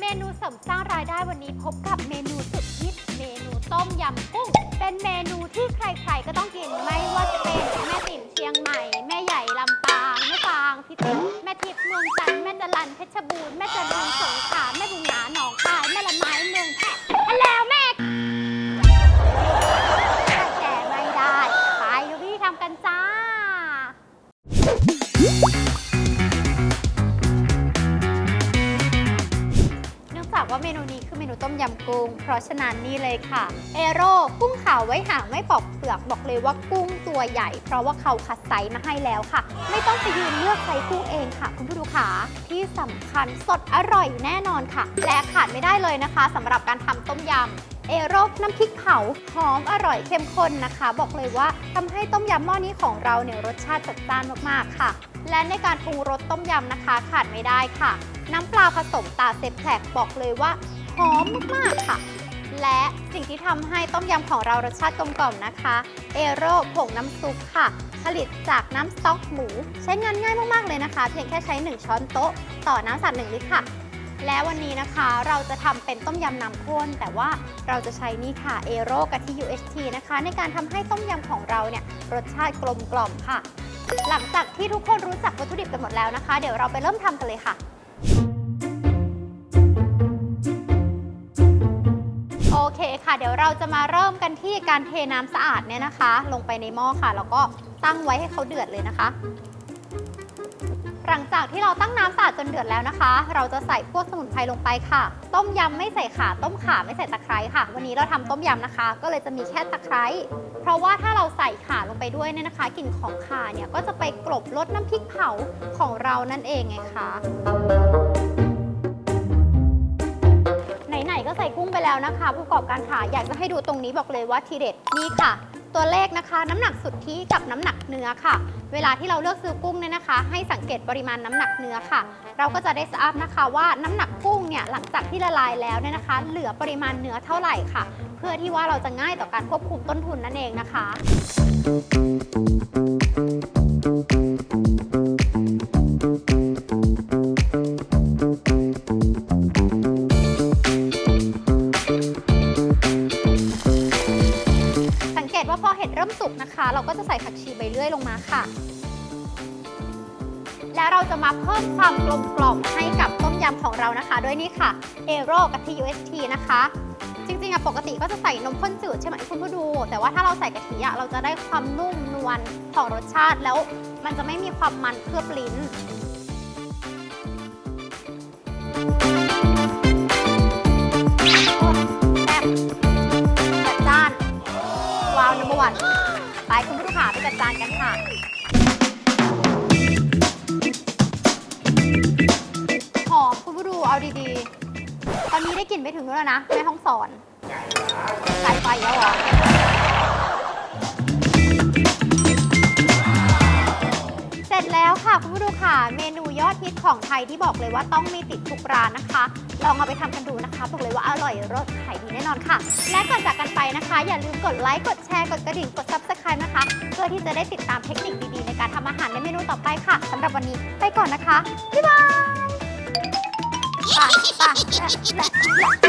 เมนูเสริมสร้างรายได้วันนี้พบกับเมนูสุดฮิตเมนูต้มยำกุ้ง เป็นเมนูที่ใครๆก็ต้องกินไม่ว่าจะเป็นแม่ติ๋มเชียงใหม่ แม่ใหญ่ลำปางแม่ฟางพิจิตรแม่ทิพย์เมืองจันทร์แม่จรันเพชรบูรณ์แม่จรูนสงขลา ยำกุ้ง เพราะฉะนั้นนี่เลยค่ะ เอโร่กุ้งขาวไว้หางไม่ปอกเปลือกบอกเลยว่ากุ้งตัวใหญ่ เพราะว่าเขาคัดไซส์มาให้แล้วค่ะ ไม่ต้องไปยืนเลือกไซส์กุ้งเองค่ะ คุณผู้ดูขาที่สำคัญสดอร่อยแน่นอนค่ะ และขาดไม่ได้เลยนะคะสำหรับการทำต้มยำเอโร่น้ำพริกเผาหอมอร่อยเข้มข้นนะคะ บอกเลยว่าทำให้ต้มยำหม้อนี้ของเราเนี่ยรสชาติจัดจ้านมากๆค่ะ และในการปรุงรสต้มยำนะคะ ขาดไม่ได้ค่ะ น้ำปลาผสมตาเซฟแพลกบอกเลยว่า หอมมากๆค่ะ และสิ่งที่ทำให้ต้มยำของเรารสชาติกลมกล่อมนะคะ เอโร่ผงน้ำซุปค่ะ ผลิตจากน้ำสต๊อกหมู ใช้งานง่ายมากๆเลยนะคะ เพียงแค่ใช้ 1 ช้อนโต๊ะ ต่อน้ำสัตว์1ลิตรค่ะ และวันนี้นะคะเราจะทำเป็นต้มยำน้ำข้น แต่ว่าเราจะใช้นี่ค่ะเอโร่กะทิ UHT นะคะ ในการทำให้ต้มยำของเราเนี่ยรสชาติกลมกล่อมค่ะ หลังจากที่ทุกคนรู้จักวัตถุดิบกันหมดแล้วนะคะ เดี๋ยวเราไปเริ่มทำกันเลยค่ะ ค่ะ เดี๋ยวเราจะมาเริ่มกันที่การเทน้ำสะอาดเนี่ยนะคะ ลงไปในหม้อค่ะ แล้วก็ตั้งไว้ให้เขาเดือดเลยนะคะ หลังจากที่เราตั้งน้ำสะอาดจนเดือดแล้วนะคะ เราจะใส่พวกสมุนไพรลงไปค่ะ ต้มยำไม่ใส่ขาต้มขาไม่ใส่ตะไคร้ค่ะ วันนี้เราทำต้มยำนะคะ ก็เลยจะมีแค่ตะไคร้ เพราะว่าถ้าเราใส่ขาลงไปด้วยเนี่ยนะคะกลิ่นของขาเนี่ยก็จะไปกลบรสน้ำพริกเผาของเรานั่นเองไงคะ ใส่กุ้งไปแล้วนะคะผู้ประกอบการค่ะอยากจะให้ดูตรงนี้บอกเลยว่าทีเด็ดนี่ค่ะ ตัวเลขนะคะ น้ำหนักสุทธิกับน้ำหนักเนื้อค่ะ เวลาที่เราเลือกซื้อกุ้งเนี่ยนะคะ ให้สังเกตปริมาณน้ำหนักเนื้อค่ะ เราก็จะได้ทราบนะคะว่าน้ำหนักกุ้งเนี่ยหลังจากที่ละลายแล้วเนี่ยนะคะ เหลือปริมาณเนื้อเท่าไหร่ค่ะ เพื่อที่ว่าเราจะง่ายต่อการควบคุมต้นทุนนั่นเองนะคะ ว่าพอเห็ดเริ่มสุกนะคะ เราก็จะใส่ผักชีใบเลื่อยลงมาค่ะ แล้วเราจะมาเพิ่มความกลมกล่อมให้กับต้มยำของเรานะคะ ด้วยนี่ค่ะเอโร่กะทิ UST นะคะ จริงๆอะปกติก็จะใส่นมข้นจืดใช่ไหมคุณผู้ดู แต่ว่าถ้าเราใส่กะทิอะเราจะได้ความนุ่มนวลของรสชาติแล้วมันจะไม่มีความมันเคลือบลิ้น ว้าวนัมเบอร์วันไปคุณผู้ชมค่ะไปจัดจานกันค่ะหอมคุณผู้ดูเอาดีๆ ตอนนี้ได้กลิ่นไปถึงแล้วนะแม่ห้องสอนสายไฟแล้วเหรอ เมนูยอดฮิตของไทยที่บอกเลยว่าต้องมีติดทุกร้านนะคะ ลองเอาไปทำกันดูนะคะ บอกเลยว่าอร่อยรสขายดีแน่นอนค่ะ และก่อนจากกันไปนะคะ อย่าลืมกดไลค์ กดแชร์ กดกระดิ่ง กด subscribe นะคะ เพื่อที่จะได้ติดตามเทคนิคดีๆ ในการทำอาหารในเมนูต่อไปค่ะสำหรับวันนี้ไปก่อนนะคะ บ๊ายบายไปไป